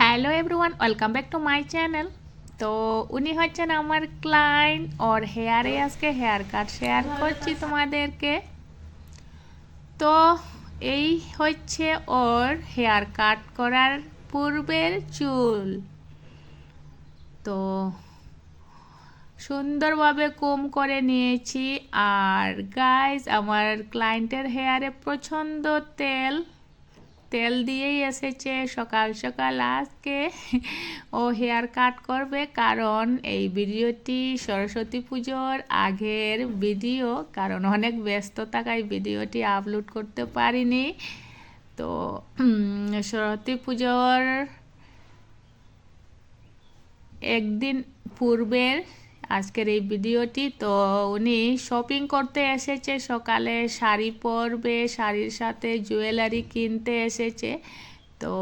Hello everyone welcome back to my channel তো উনি হচ্ছেন আমার ক্লায়েন্ট ওর হেয়ারে আজকে হেয়ার কাট শেয়ার করছি তোমাদেরকে। তো এই হচ্ছে ওর হেয়ার কাট করার পূর্বের চুল। তো সুন্দরভাবে কম করে নিয়েছি। আর গাইজ আমার ক্লায়েন্টের হেয়ারে প্রচণ্ড তেল। তেল দিয়েই এসেছে। সকাল সকাল আজকে ও হেয়ার কাট করবে কারণ এই ভিডিওটি সরস্বতী পুজোর আগের ভিডিও, কারণ অনেক ব্যস্ত থাকায় ভিডিওটি আপলোড করতে পারিনি। তো সরস্বতী পুজোর একদিন পূর্বের আজকের এই ভিডিওটি, তো উনি শপিং করতে এসেছে, সকালে শাড়ি পরবে, শাড়ির সাথে জুয়েলারি কিনতে এসেছে। তো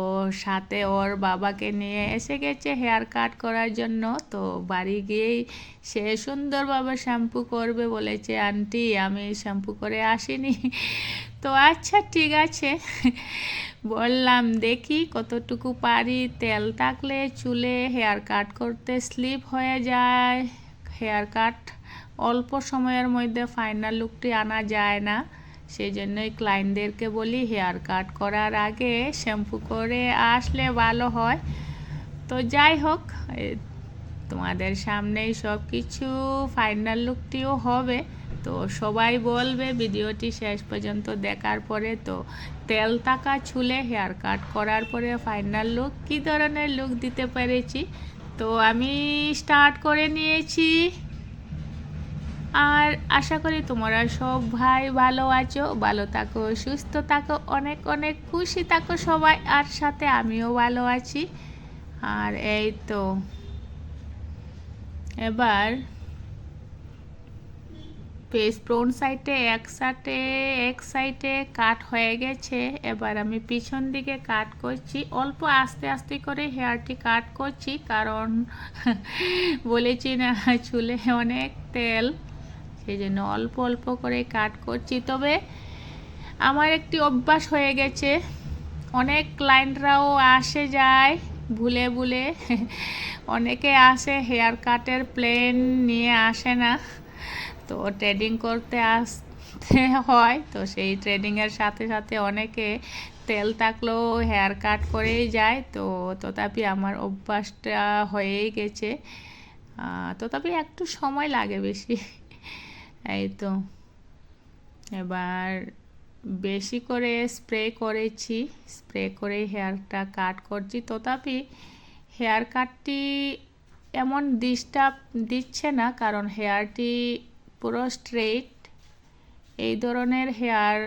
সাথে ওর বাবাকে নিয়ে এসে গেছে হেয়ার কাট করার জন্য। তো বাড়ি গিয়েই সে সুন্দরভাবে শ্যাম্পু করবে বলেছে, আন্টি, আমি শ্যাম্পু করে আসিনি। তো আচ্ছা ঠিক আছে। বললাম, দেখি কতটুকু পারি। তেল থাকলে চুলে হেয়ার কাট করতে স্লিপ হয়ে যায়। হেয়ার কাট অল্প সময়ের মধ্যে ফাইনাল লুকটি আনা যায় না। সেই জন্যই ক্লায়েন্টদেরকে বলি হেয়ার কাট করার আগে শ্যাম্পু করে আসলে ভালো হয়। তো যাই হোক তোমাদের সামনেই সব কিছু ফাইনাল লুকটিও হবে। তো সবাই বলবে ভিডিওটি শেষ পর্যন্ত দেখার পরে, তো তেল তাকা ছুলে হেয়ার কাট করার পরে ফাইনাল লুক কী ধরনের লুক দিতে পেরেছি? তো আমি স্টার্ট করে নিয়েছি। আর আশা করি তোমরা সব ভাই ভালো আছো, ভালো থাকো, সুস্থ থাকো, অনেক অনেক খুশি থাকো সবাই, আর সাথে আমিও ভালো আছি। আর এই তো, এবার পেস ফ্রন্ট সাইডে, এক সাইডে এক সাইডে কাট হয়ে গেছে। এবার আমি পিছন দিকে কাট করছি। অল্প আস্তে আস্তে করে হেয়ারটি কাট করছি, কারণ বলেছি না, চুলে অনেক তেল সেই জন্য অল্প অল্প করে কাট করছি। তবে আমার একটি অভ্যাস হয়ে গেছে। অনেক ক্লায়েন্টরাও আসে যায়, ভুলে ভুলে। অনেকে আসে হেয়ার কাটের প্লেন নিয়ে আসে না। তো ট্রেডিং করতে আসতে হয়। তো সেই ট্রেডিংয়ের সাথে সাথে অনেকে তেল থাকলেও হেয়ার কাট করেই যায়। তো তথাপি আমার অভ্যাসটা হয়েই গেছে। তথাপি একটু সময় লাগে বেশি। এই তো। এবার বেশি করে স্প্রে করেছি। স্প্রে করে হেয়ারটা কাট করছি। তথাপি হেয়ার কাটটি এমন ডিস্টার্ব দিচ্ছে না। কারণ হেয়ারটি পুরো স্ট্রেট এই ধরনের হেয়ার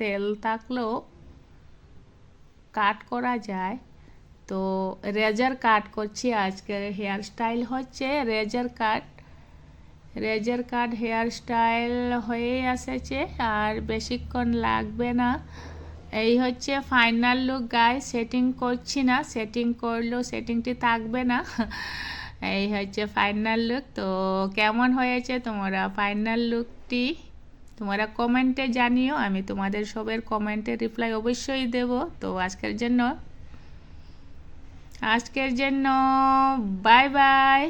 তেল থাকলেও কাট করা যায়। তো রেজার কাট করছি আজকের হেয়ার স্টাইল হচ্ছে razor cut razor cut hair style হয়ে এসেছে আর বেশিক্ষণ লাগবে না। এই হচ্ছে ফাইনাল লুক গায়ে সেটিং করছি না। সেটিং করলেও সেটিংটি থাকবে না। এই হচ্ছে ফাইনাল লুক তো কেমন হয়েছে তোমরা ফাইনাল লুকটি তোমরা কমেন্টে জানিও, আমি তোমাদের সবের কমেন্টে রিপ্লাই অবশ্যই দেব। তো আজকের জন্য আজকের জন্য বাই বাই